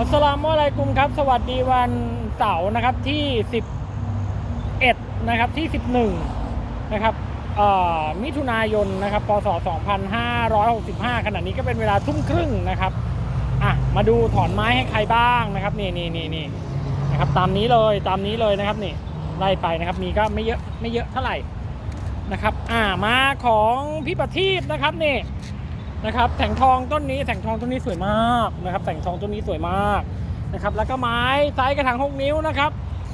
อัสสลามุอะลัยกุมครับ สวัสดีวันเสาร์นะครับที่ 11 นะครับที่ 11 นะครับมิถุนายนนะครับพศ 2565 ขณะนี้ก็เป็นเวลาทุ่มครึ่งนะครับอะมาดูถอนไม้ให้ใครบ้างนะครับนี่นี่นี่นี่นะครับตามนี้เลยตามนี้เลยนะครับนี่ไล่ไปนะครับมีก็ไม่เยอะไม่เยอะเท่าไหร่นะครับอ่ามาของพี่ประทีปนะครับนี่ นะครับแสงทองต้นนี้แสงทองต้นนี้สวยมากนะครับแสงทองต้นนี้สวยมากนะครับแล้วก็ไม้ไซส์กระถาง6นิ้วนะครับ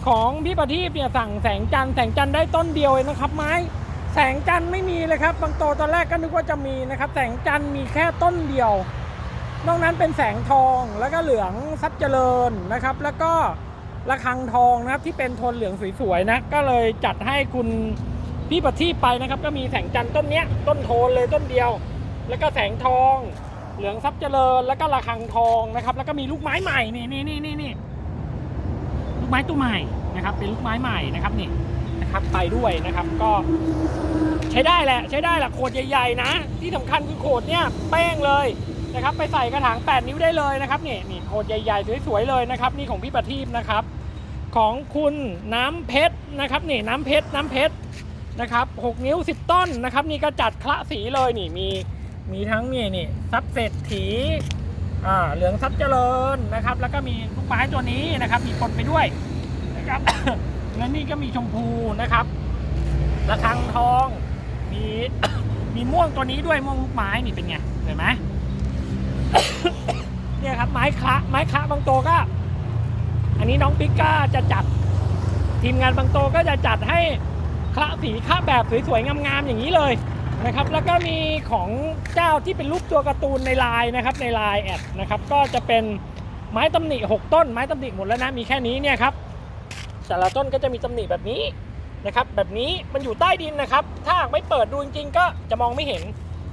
ของพี่ประทีปเนี่ยสั่งแสงจันแสงจันได้ต้นเดียวเองนะครับ ไม้แสงจันไม่มีเลยครับบางโตตอนแรกก็นึกว่าจะมีนะครับ แสงจันมีแค่ต้นเดียวนอกนั้นเป็นแสงทองแล้วก็เหลืองซับเจริญนะครับ แล้วก็ระฆังทองนะครับที่เป็นโทนเหลืองสวยๆนะก็เลยจัดให้คุณพี่ประทีปไปนะครับ ก็มีแสงจันต้นเนี้ยต้นโทนเลยต้นเดียว แล้วก็แสงทอง เหลืองทรัพย์เจริญ แล้วก็ระฆังทองนะครับ แล้วก็มีลูกไม้ใหม่นี่นี่นี่นี่นี่ลูกไม้ตัวใหม่นะครับ เป็นลูกไม้ใหม่นะครับนี่นะครับไปด้วยนะครับก็ใช้ได้แหละใช้ได้แหละโขดใหญ่ๆนะ ที่สำคัญคือโขดเนี่ยแป้งเลยนะครับ ไปใส่กระถาง 8 นิ้วได้เลยนะครับนี่นี่โขดใหญ่ๆสวยๆเลยนะครับ นี่ของพี่ประทีปนะครับ ของคุณน้ำเพชรนะครับนี่น้ำเพชรน้ำเพชรนะครับ 6 นิ้ว 10 ต้นนะครับ นี่ก็จัดคละสีเลยนี่มี มีทั้งนี่นี่ซับเศรษฐีอ่าเหลืองซับเจริญนะครับ แล้วก็มีลูกไม้ตัวนี้นะครับ มีปนไปด้วยนะครับแล้วนี่ก็มีชมพูนะครับระฆังทองมีมีม่วงตัวนี้ด้วยม่วงลูกไม้นี่เป็นไงเห็นไหมเนี่ยครับไม้คะไม้คะบางโตวก็ อันนี้น้องปิ๊กก้าจะจัด ทีมงานบางโตวก็จะจัดให้คละสีคละแบบสวยๆงามๆอย่างนี้เลย นะครับแล้วก็มีของเจ้าที่เป็นรูปตัวการ์ตูนในไลน์นะครับในไลน์แอดนะครับก็จะเป็นไม้ตำหนิ 6 ต้น ไม้ตำหนิหมดแล้วนะมีแค่นี้เนี่ยครับแต่ละต้นก็จะมีตำหนิแบบนี้นะครับแบบนี้มันอยู่ใต้ดินนะครับ ถ้าหากไม่เปิดดูจริงๆก็จะมองไม่เห็น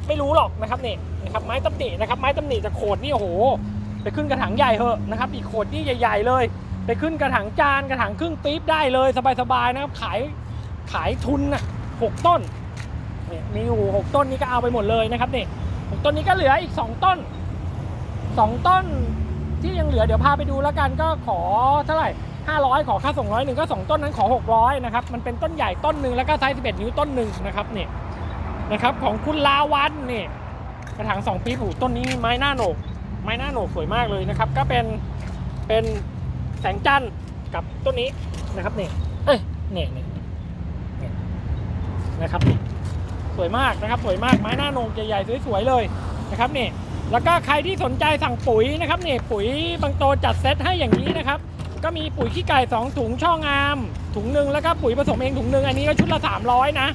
ไม่รู้หรอกนะครับเนี่ยนะครับไม้ตำหนินะครับไม้ตำหนิจะโขดนี่โอ้โหไปขึ้นกระถางใหญ่เหอะนะครับอีกโขดนี่ใหญ่ๆเลย ไปขึ้นกระถางจานกระถางครึ่งปี๊บได้เลยสบายๆนะครับขายขายทุนน่ะหกต้น เนี่ยมีอยู่หกต้นนี้ก็เอาไปหมดเลยนะครับนี่หต้นนี้ก็เหลืออีกสองต้นสองต้นที่ยังเหลือเดี๋ยวพาไปดูแล้วกันก็ขอเท่าไหร่ห้าร้อยขอค่าส่งร้อยหนึ่งก็สองต้นนั้นขอหกร้อยนะครับมันเป็นต้นใหญ่ต้นหนึ่งแล้วก็ไซส์สิบเอ็ดนิ้วต้นหนึ่งนะครับนี่นะครับของคุณลาวันนี่กระถางสองปีผูต้นนี้ไม้หน้าโหนก ไม้หน้าโหนกสวยมากเลยนะครับ ก็เป็นเป็นแสงจันทร์กับต้นนี้นะครับนี่เอ้ยเนี่ยเนี่ยเนี่ยนะครับนี่ สวยมากนะครับสวยมากไม้หน้าโหนกใหญ่ๆสวยๆเลยนะครับนี่แล้วก็ใครที่สนใจสั่งปุ๋ยนะครับนี่ปุ๋ยบางโตจัดเซตให้อย่างนี้นะครับก็มีปุ๋ยขี้ไก่2ถุงช่องาม ถุงหนึ่งแล้วก็ปุ๋ยผสมเองถุงหนึ่งอันนี้ก็ชุดละ 300 นะ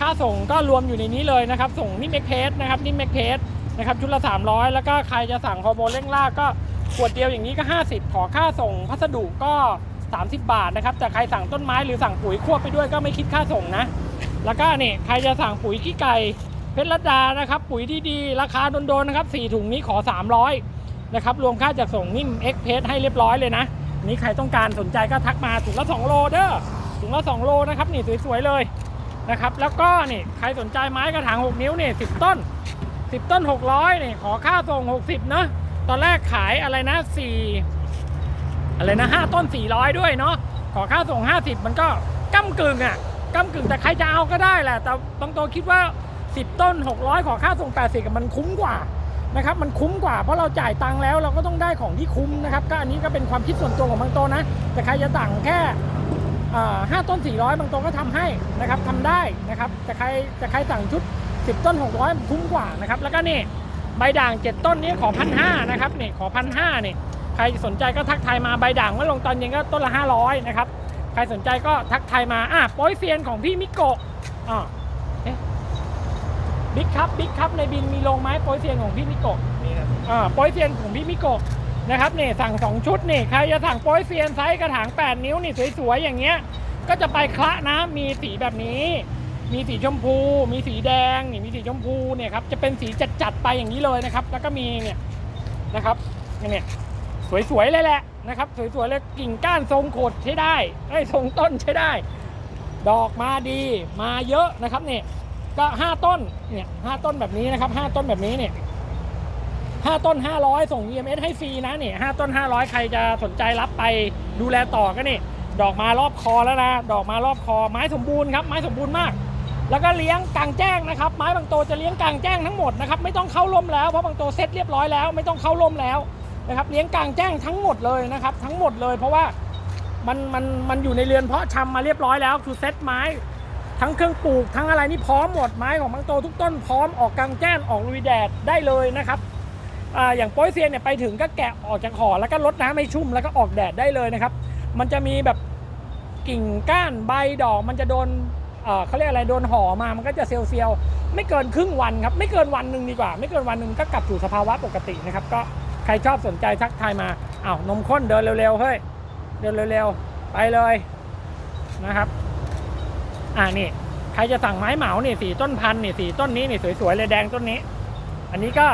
ค่าส่งก็รวมอยู่ในนี้เลยนะครับ ส่งนิ่มเอ็กเพสนะครับนิ่มเอ็กเพสนะครับชุดละ 300 แล้วก็ใครจะสั่งฮอร์โมนเร่งล่าก็ขวดเดียวอย่างนี้ก็ 50 ขอค่าส่งพัสดุก็ 30 บาทนะครับแต่ใครสั่งต้นไม้หรือสั่งปุ๋ยควบไปด้วยก็ไม่คิดค่าส่งนะ แล้วก็นี่ใครจะสั่งปุ๋ยขี้ไก่เพชรรัตดานะครับ ปุ๋ยดีๆราคาโดนๆนะครับ4ถุงนี้ขอ 300นะครับรวมค่าจัดส่งนิ่มเอ็กเพสให้เรียบร้อยเลยนะนี่ใครต้องการสนใจก็ทักมาถุงละ2โลเด้อถุงละ2โลนะครับนี่สวยๆเลยนะครับแล้วก็นี่ใครสนใจไม้กระถาง 6 นิ้วนี่10 ต้น 10 ต้น 600นี่ขอค่าส่ง 60นาะตอนแรกขายอะไรนะ 4 อะไรนะ 5 ต้น 400 ด้วยเนาะขอค่าส่ง 50 มันก็ก้ากึ่งอะ ก้ากึ่งแต่ใครจะเอาก็ได้แหละ แต่บางตัวคิดว่า 10 ต้น 600 ขอค่าส่ง 80กับมันคุ้มกว่านะครับมันคุ้มกว่าเพราะเราจ่ายตังค์แล้วเราก็ต้องได้ของที่คุ้มนะครับก็อันนี้ก็เป็นความคิดส่วนตัวของบางตัวนะ แต่ใครจะต่างแค่ห้าต้น 400 บางตัวก็ทำให้นะครับทำได้นะครับแต่ใครแต่ใครสั่งชุด 10 ต้น 600มันคุ้มกว่านะครับแล้วก็นี่ใบด่าง 7 ต้นนี้ขอพันห้านะครับนี่ขอพันห้านี่ใครสนใจก็ทักทายมาใบด่างเมื่อลงตอนเย็นก็ต้นละ 500นะครับ ใครสนใจก็ทักทายมาอะโป้ยเซียนของพี่มิโกะอะเอ๊ะบิ๊กครับบิ๊กครับในบินมีลงไหมโป้ยเซียนของพี่มิโกะนี่ครับอ่าโป้ยเซียนของพี่มิโกะนะครับเนี่ยสั่งสองชุดนี่ใครจะสั่งโป้ยเซียนไซส์กระถาง 8 นิ้วนี่สวยๆอย่างเงี้ย ก็จะไปคละนะมีสีแบบนี้ มีสีชมพู มีสีแดงนี่มีสีชมพูเนี่ยครับจะเป็นสีจัดๆไปอย่างนี้เลยนะครับ แล้วก็มีเนี่ยนะครับเนี่ยสวยๆเลยแหละ นะครับ สวยๆเลยกิ่งก้านทรงโขดใช้ได้ไอ้ทรงต้นใช้ได้ ดอกมาดีมาเยอะนะครับเนี่ยก็ห้าต้นเนี่ยห้าต้นแบบนี้นะครับห้าต้นแบบนี้เนี่ย5ต้น500ส่ง EMS ให้ฟรีนะเนี่5ต้น500ใครจะสนใจรับไปดูแลต่อก็นี่ดอกมารอบคอแล้วนะดอกมารอบคอไม้สมบูรณ์ครับไม้สมบูรณ์มาก แล้วก็เลี้ยงกลางแจ้งนะครับ ไม้บางโตจะเลี้ยงกลางแจ้งทั้งหมดนะครับไม่ต้องเข้าร่มแล้วเพราะบางโตเซ็ตเรียบร้อยแล้วไม่ต้องเข้าร่มแล้ว นะครับเลี้ยงกลางแจ้งทั้งหมดเลยนะครับ ทั้งหมดเลย เพราะว่ามันมันมันอยู่ในเรือนเพาะชำมาเรียบร้อยแล้ว คือเซตไม้ ทั้งเครื่องปลูกทั้งอะไรนี่พร้อมหมดไม้ของบางโตทุกต้นพร้อมออกกลางแจ้งออกลุยแดดได้เลยนะครับอ่าอย่างโป้ยเซียนเนี่ยไปถึงก็แกะออกจากห่อแล้วก็ลดน้ำให้ชุ่มแล้วก็ออกแดดได้เลยนะครับ มันจะมีแบบกิ่งก้านใบดอกมันจะโดนเขาเรียกอะไรโดนห่อมามันก็จะเซียวๆไม่เกินครึ่งวันครับ ไม่เกินวันหนึ่งดีกว่า ไม่เกินวันหนึ่งก็กลับสู่สภาวะปกตินะครับก็ ใครชอบสนใจทักทายมาอ้าวนมข้นเดินเร็วๆเฮ้ยเดินเร็วๆไปเลยนะครับ อ่านี่ใครจะสั่งไม้เหมาเนี่ยสีต้นพันเนี่ยสีต้นนี้เนี่ยสวยๆเลยแดงต้นนี้ อันนี้ก็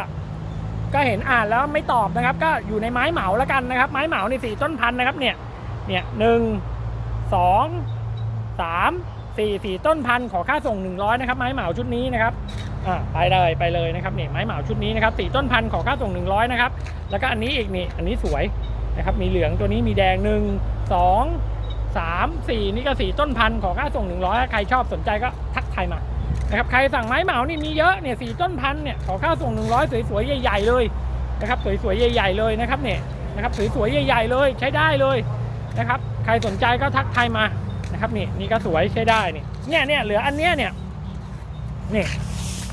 ก็เห็นอ่านแล้วไม่ตอบนะครับ ก็อยู่ในไม้เหมาแล้วกันนะครับ ไม้เหมาเนี่ยสีต้นพันนะครับ เนี่ย เนี่ยหนึ่งสองสาม สี่ต้นพันขอค่าส่งหนึ่งร้อยนะครับไม้เหมาชุดนี้นะครับอ่าไปเลยไปเลยนะครับเนี่ยไม้เหมาชุดนี้นะครับสี่ต้นพันขอค่าส่งหนึ่งร้อยนะครับแล้วก็อันนี้อีกนี่อันนี้สวยนะครับมีเหลืองตัวนี้มีแดงหนึ่งสองสามสี่นี่ก็สี่ต้นพันขอค่าส่งหนึ่งร้อยใครชอบสนใจก็ทักทายมานะครับใครสั่งไม้เหมานี่มีเยอะเนี่ยสี่ต้นพันเนี่ยขอค่าส่งหนึ่งร้อยสวยๆใหญ่ๆเลยนะครับสวยๆใหญ่ๆเลยนะครับเนี่ยนะครับสวยๆใหญ่ๆเลยใช้ได้เลยนะครับใครสนใจก็ทักทายมา นะครับนี่นี่ก็สวยใช้ได้นี่เนี่ยเนี่ยเหลืออันเนี้ยเนี่ยนี่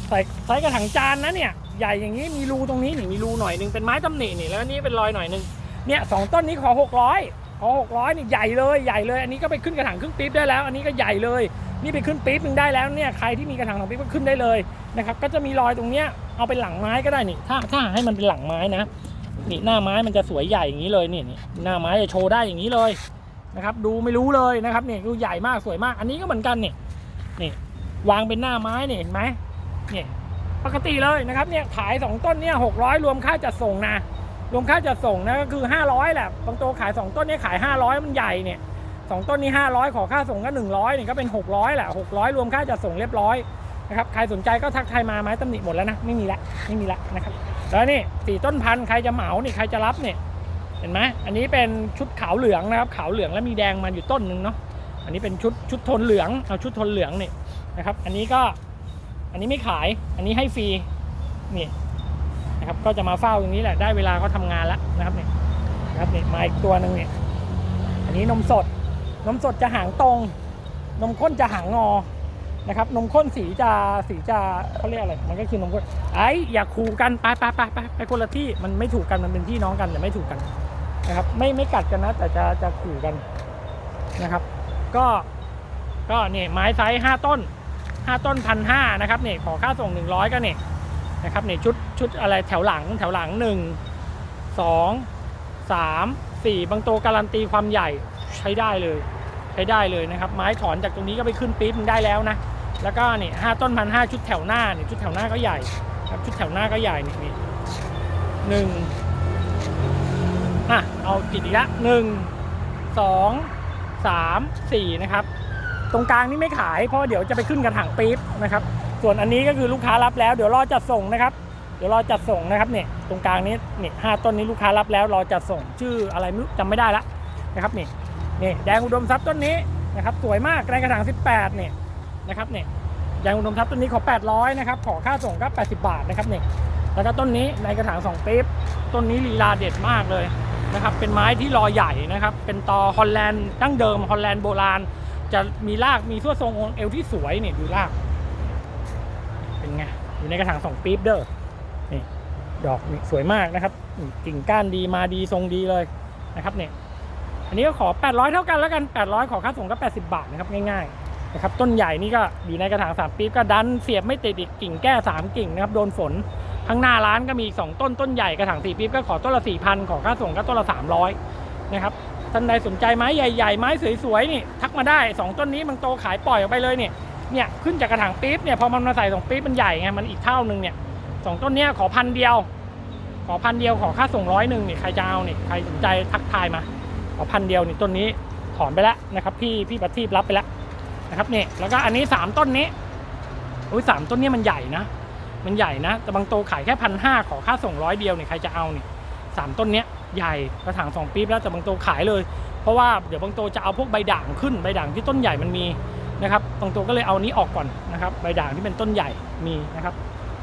ใส่ใส่กระถางจานนะเนี่ยใหญ่อย่างนี้มีรูตรงนี้นี่มีรูหน่อยหนึงเป็นไม้ตำหนินี่แล้วนนี้เป็นรอยหน่อยหนึงเนี่ยสองต้นนี้ขอหกร้อยพอหกร้อยนี่ใหญ่เลยใหญ่เลย อันนี้ก็ไปขึ้นกระถางครึ่งปี๊บได้แล้ว อันนี้ก็ใหญ่เลย นี่ไปขึ้นปี๊บหนึ่งได้แล้วเนี่ยใครที่มีกระถางสองปี๊บก็ขึ้นได้เลยนะครับก็จะมีรอยตรงเนี้ยเอาเป็นหลังไม้ก็ได้นี่ ถ้าถ้าให้มันเป็นหลังไม้นะนี่หน้าไม้มันจะสวยใหญ่อย่างนี้เลยนี่นี่หน้าไม้จะโชว์ได้อย่างนี้เลย นะครับดูไม่รู้เลยนะครับนี่ดูใหญ่มากสวยมากอันนี้ก็เหมือนกันนี่นี่วางเป็นหน้าไม้นี่เห็นไหมนี่ปกติเลยนะครับเนี่ยขายสองต้นเนี่ยหกร้อยรวมค่าจัดส่งนะรวมค่าจัดส่งนะก็คือ 500แหละบางตัวขาย 2 ต้นนี้ขาย 500 มันใหญ่เนี่ยสองต้นนี้ 500 ขอค่าส่งก็ 100เนี่ยก็เป็น 600แหละ600 รวมค่าจัดส่งเรียบร้อยนะครับใครสนใจก็ทักทายมาไม้ตำหนิหมดแล้วนะไม่มีละไม่มีละนะครับแล้วนี่สี่ต้นพันธุ์ใครจะเหมานี่ใครจะรับเนี่ย เห็นไหมอันนี้เป็นชุดขาวเหลืองนะครับ ขาวเหลืองแล้วมีแดงมาอยู่ต้นหนึ่งเนาะ อันนี้เป็นชุดชุดโทนเหลือง เอาชุดโทนเหลืองนี่นะครับ อันนี้ก็อันนี้ไม่ขาย อันนี้ให้ฟรีนี่นะครับ ก็จะมาเฝ้าตรงนี้แหละ ได้เวลาเขาทำงานแล้วนะครับเนี่ยนะครับเนี่ยมาอีกตัวหนึ่งเนี่ยอันนี้นมสด นมสดจะหางตรง นมข้นจะหางงอนะครับ นมข้นสีจะสีจะเขาเรียกอะไร มันก็คือนมข้นไอ้อย่าขู่กันไปไปไปไปไปคนละที่ มันไม่ถูกกัน มันเป็นพี่น้องกันแต่ไม่ถูกกัน นะครับ ไม่ไม่กัดกันนะ แต่จะจะขู่กันนะครับ ก็ก็เนี่ยไม้ไซส์ห้าต้นห้าต้นพันห้านะครับเนี่ยขอค่าส่งหนึ่งร้อยก็เนี่ยนะครับนี่ชุดชุดอะไรแถวหลังแถวหลังหนึ่งสองสามสี่บางตัวการันตีความใหญ่ใช้ได้เลย ใช้ได้เลยนะครับ ไม้ถอนจากตรงนี้ก็ไปขึ้นปี๊บมันได้แล้วนะแล้วก็นี่ห้าต้นพันห้าชุดแถวหน้านี่ชุดแถวหน้าก็ใหญ่ครับชุดแถวหน้าก็ใหญ่นี่นี่หนึ่ง เอากี่ดีละหนึ่งสองสามสี่นะครับ ตรงกลางนี่ไม่ขายเพราะเดี๋ยวจะไปขึ้นกระถางปี๊บนะครับ ส่วนอันนี้ก็คือลูกค้ารับแล้วเดี๋ยวรอจัดส่งนะครับ เดี๋ยวรอจัดส่งนะครับเนี่ยตรงกลางนี้นี่ห้าต้นนี้ลูกค้ารับแล้วรอจัดส่งชื่ออะไรไม่รู้จำไม่ได้ละนะครับนี่นี่แดงอุดมทรัพย์ต้นนี้นะครับสวยมากในกระถาง 18เนี่ยนะครับเนี่ยแดงอุดมทรัพย์ต้นนี้ขอ 800นะครับขอค่าส่งก็80 บาทนะครับเนี่ยแล้วก็ต้นนี้ในกระถาง2ปี๊บต้นนี้ลีลาเด็ดมากเลย นะครับเป็นไม้ที่รอใหญ่นะครับเป็นตอฮอลแลนด์ดั้งเดิมฮอลแลนด์โบราณ จะมีรากมีทั่วทรงองเอวที่สวยเนี่ยดูรากเป็นไงอยู่ในกระถางสองปี๊บเด้อนี่ดอกสวยมากนะครับกิ่งก้านดีมาดีทรงดีเลยนะครับเนี่ยอันนี้ก็ขอ 800 เท่ากันแล้วกัน 800 ขอค่าส่งก็ 80 บาทนะครับง่ายๆนะครับต้นใหญ่นี่ก็อยู่ในกระถาง3ปี๊บก็ดันเสียบไม่ติดอีกกิ่งแก้ 3 กิ่งนะครับโดนฝน ข้างหน้าร้านก็มีอีก2ต้นต้นใหญ่กระถาง4ปี๊บก็ขอต้นละ4,000ขอค่าส่งก็ต้นละ300นะครับท่านใดสนใจไม้ใหญ่ๆไม้สวยๆนี่ทักมาได้ 2 ต้นนี้มันโตขายปล่อยออกไปเลยเนี่ยเนี่ยขึ้นจากกระถางปี๊บเนี่ยพอมันมาใส่สองปี๊บมันใหญ่ไงมันอีกเท่านึงเนี่ยสองต้นเนี้ยขอพันเดียว ขอพันเดียวขอค่าส่งร้อยหนึ่งนี่ใครจะเอาเนี่ยใครสนใจทักทายมา ขอพันเดียวนี่ต้นนี้ถอนไปแล้วนะครับพี่พี่ปัทีบรับไปแล้วนะครับเนี่ยแล้วก็อันนี้สามต้นนี้อุ้ยสามต้นนี้มันใหญ่นะ มันใหญ่นะ แต่บางโตขายแค่พันห้าขอค่าส่งร้อยเดียวเนี่ยใครจะเอาเนี่ยสามต้นเนี้ยใหญ่กระถางสองปี๊บแล้วแต่บางโตขายเลย เพราะว่าเดี๋ยวบางโตจะเอาพวกใบด่างขึ้นใบด่างที่ต้นใหญ่มันมีนะครับบางโตก็เลยเอานี้ออกก่อนนะครับใบด่างที่เป็นต้นใหญ่มีนะครับ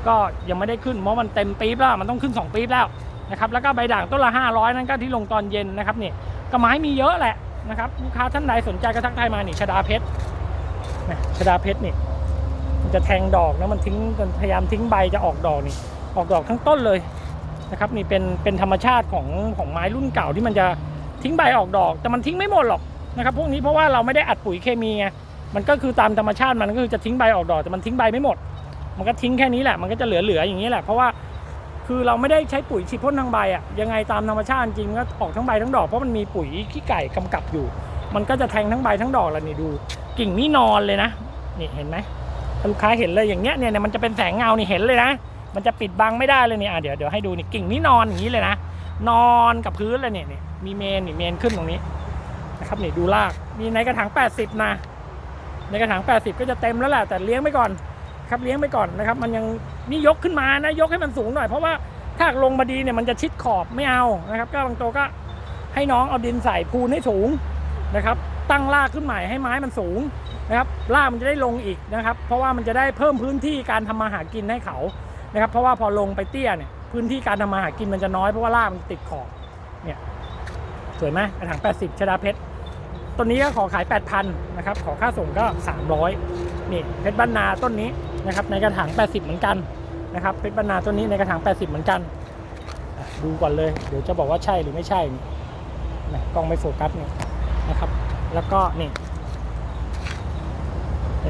ก็ยังไม่ได้ขึ้นเพราะมันเต็มปี๊บแล้วมันต้องขึ้นสองปี๊บแล้วนะครับแล้วก็ใบด่างต้นละ 500 นั่นก็ที่ลงตอนเย็นนะครับนี่ก็ไม้มีเยอะแหละนะครับลูกค้าท่านใดสนใจก็ทักทายมานี่ชดาเพชรนะชดาเพชรนี่ มันจะแทงดอกนะมันทิ้งมันพยายามทิ้งใบจะออกดอกนี่ออกดอกทั้งต้นเลยนะครับนี่เป็นเป็นธรรมชาติของของไม้รุ่นเก่าที่มันจะทิ้งใบออกดอก แต่มันทิ้งไม่หมดหรอกนะครับพวกนี้เพราะว่าเราไม่ได้อัดปุ๋ยเคมีไงมันก็คือตามธรรมชาติมันก็คือจะทิ้งใบออกดอกแต่มันทิ้งใบไม่หมด มันก็ทิ้งแค่นี้แหละมันก็จะเหลือๆอย่างนี้แหละเพราะว่าคือเราไม่ได้ใช้ปุ๋ยฉีดพ่นทางใบอะยังไงตามธรรมชาติจริงมันก็ออกทั้งใบทั้งดอกเพราะมันมีปุ๋ยขี้ไก่กำกับอยู่ มันก็จะแทงทั้งใบทั้งดอกแล้วนี่ดู กิ่งนี่นอนเลยนะนี่เห็นไหม ลูกค้าเห็นเลยอย่างเงี้ยเนี่ยมันจะเป็นแสงเงานี่เห็นเลยนะ มันจะปิดบังไม่ได้เลยเนี่ยเดี๋ยวเดี๋ยวให้ดูนี่กิ่งนี่นอนอย่างนี้เลยนะ นอนกับพื้นเลยเนี่ยเนี่ยมีเมนนี่เมนขึ้นตรงนี้นะครับนี่ดูรากมีในกระถาง 80 นะ ในกระถาง 80 ก็จะเต็มแล้วแหละแต่เลี้ยงไปก่อนครับเลี้ยงไปก่อนนะครับ มันยังนี่ยกขึ้นมานะยกให้มันสูงหน่อยเพราะว่าถ้าลงมาดีเนี่ยมันจะชิดขอบไม่เอานะครับ ก็บางตัวก็ให้น้องเอาดินใส่พูนให้สูงนะครับ ตั้งรากขึ้นใหม่ให้ไม้มันสูง นะครับรากมันจะได้ลงอีกนะครับ เพราะว่ามันจะได้เพิ่มพื้นที่การทำมาหากินให้เขานะครับ เพราะว่าพอลงไปเตี้ยเนี่ยพื้นที่การทำมาหากินมันจะน้อยเพราะว่ารากมันติดขอบเนี่ยสวยไหมกระถาง 80 ชดาเพชรต้นนี้ก็ขอขาย 8,000นะครับขอค่าส่งก็ 300นี่เพชรบ้านนาต้นนี้นะครับในกระถาง 80 เหมือนกันนะครับเพชรบ้านนาต้นนี้ในกระถาง 80 เหมือนกันดูก่อนเลยเดี๋ยวจะบอกว่าใช่หรือไม่ใช่นี่นะกล้องไม่โฟกัสนี่นะครับ แล้วก็นี่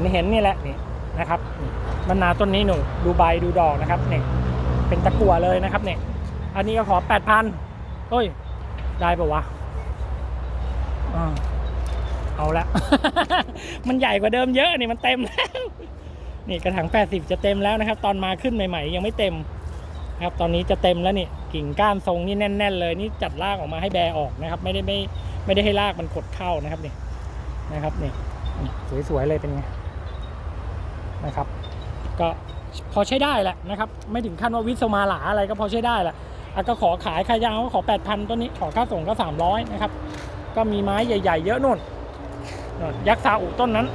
ห็นเห็นนี่แหละนี่นะครับมะนาวต้นนี้หนูดูใบดูดอกนะครับนี่เป็นตะกั่วเลยนะครับเนี่ยอันนี้ก็ขอแปดพันเฮ้ย ได้ปะวะอ่าเอาละ มันใหญ่กว่าเดิมเยอะนี่มันเต็มแล้ว นี่กระถาง80จะเต็มแล้วนะครับ ตอนมาขึ้นใหม่ๆ ยังไม่เต็มนะครับ ตอนนี้จะเต็มแล้วนี่กิ่งก้านทรงนี่แน่น ๆ เลยนี่จัดรากออกมาให้แบออกนะครับ ไม่ได้ไม่ไม่ได้ให้รากมันขดเข้านะครับนี่นะครับนี่สวยๆเลยเป็นไง นะครับ ก็พอใช้ได้แหละนะครับ ไม่ถึงขั้นว่าวิศมาหลาอะไรก็พอใช้ได้แหละอะก็ขอขายใครจะเอาก็ขอ 8,000ต้นนี้ขอค่าส่งก็300นะครับ ก็มีไม้ใหญ่ ๆ เยอะนู่นนนยักษ์ซาอุต้นนั้น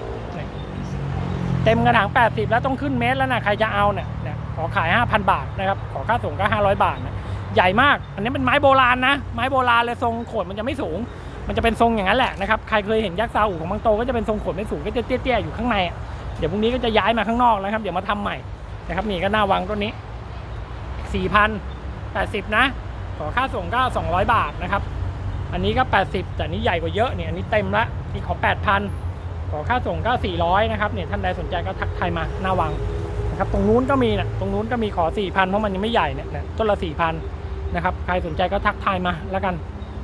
เต็มกระถาง 80 แล้วต้องขึ้นเมตรแล้วนะใครจะเอาเนี่ยเนี่ยขอขาย 5,000 บาทนะครับ ขอค่าส่งก็ 500 บาทนะใหญ่มาก อันนี้เป็นไม้โบราณนะ ไม้โบราณเลยทรงโขดมันจะไม่สูง มันจะเป็นทรงอย่างนั้นแหละนะครับ ใครเคยเห็นยักษ์ซาอุของบางโตก็จะเป็นทรงโขดไม่สูงก็จะเตี้ยๆอยู่ข้างใน เดี๋ยวพรุ่งนี้ก็จะย้ายมาข้างนอกนะครับ เดี๋ยวมาทำใหม่นะครับนี่ก็หน้าวังต้นนี้4,080นะ ขอค่าส่งก็200บาทนะครับ อันนี้ก็80แต่นี้ใหญ่กว่าเยอะเนี่ยอันนี้เต็มละนี่ขอ8,000ขอค่าส่งก็400นะครับเนี่ยท่านใดสนใจก็ทักทายมาหน้าวังนะครับ ตรงนู้นก็มีนะตรงนู้นก็มีขอ4,000เพราะมันยังไม่ใหญ่เนี่ยเนี่ยต้นละ4,000นะครับ ใครสนใจก็ทักทายมาแล้วกัน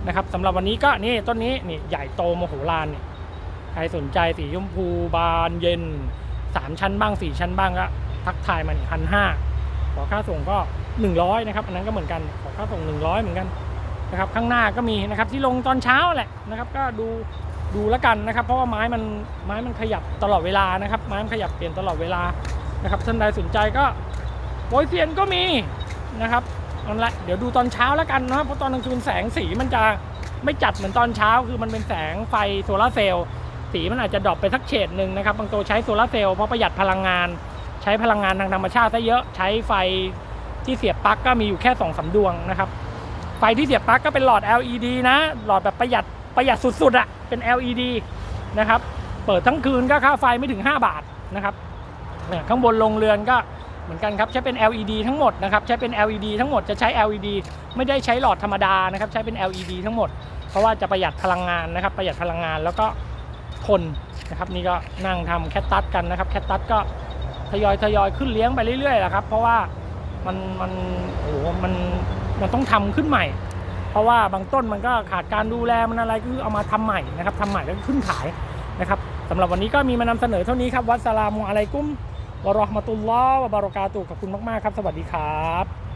นะครับสำหรับวันนี้ก็นี่ต้นนี้นี่ใหญ่โตโมโหลานเนี่ยใครสนใจสีชมพูบานเย็น สามชั้นบ้างสี่ชั้นบ้างก็ทักทายมาพันห้าขอค่าส่งก็ 100นะครับ อันนั้นก็เหมือนกัน ขอค่าส่ง 100 เหมือนกันนะครับ ข้างหน้าก็มีนะครับที่ลงตอนเช้าแหละนะครับ ก็ดูดูแล้วกันนะครับ เพราะว่าไม้มันไม้มันขยับตลอดเวลานะครับ ไม้มันขยับเปลี่ยนตลอดเวลานะครับท่านใดสนใจก็โปรยเซียนก็มีนะครับนั่นแหละเดี๋ยวดูตอนเช้าแล้วกันนะครับเพราะตอนกลางคืนแสงสีมันจะไม่จัดเหมือนตอนเช้า คือมันเป็นแสงไฟโซลาร์เซลล์ สีมันอาจจะดรอปไปสักเฉดหนึ่งนะครับ บางตัวใช้โซลาร์เซลล์เพราะประหยัดพลังงาน ใช้พลังงานทางธรรมชาติซะเยอะ ใช้ไฟที่เสียบปลั๊กก็มีอยู่แค่2อสาดวงนะครับ ไฟที่เสียบปลั๊กก็เป็นหลอด LED นะ หลอดแบบประหยัดประหยัดสุดๆอะเป็น LED นะครับ เปิดทั้งคืนก็ค่าไฟไม่ถึง 5 บาทนะครับเนี่ยข้างบนโรงเรือนก็เหมือนกันครับใช้เป็น LED ทั้งหมดนะครับใช้เป็น LED ทั้งหมดจะใช้ LED ไม่ได้ใช้หลอดธรรมดานะครับใช้เป็น LED ทั้งหมด เพราะว่าจะประหยัดพลังงานนะครับประหยัดพลังงานแล้วก็ ทนนะครับนี่ก็นั่งทำแคตตัสกันนะครับแคตตัสก็ทยอยทยอยขึ้นเลี้ยงไปเรื่อยๆแหละครับ เพราะว่ามันมันโอ้โหมันมันต้องทำขึ้นใหม่ เพราะว่าบางต้นมันก็ขาดการดูแลมันอะไรก็เอามาทำใหม่นะครับทำใหม่แล้วก็ขึ้นขายนะครับสำหรับวันนี้ก็มีมานำเสนอเท่านี้ครับวัสสลามุอะลัยกุ้มวะราะห์มะตุลลอฮ์วะบารอกาตุขอบคุณมากๆครับ สวัสดีครับ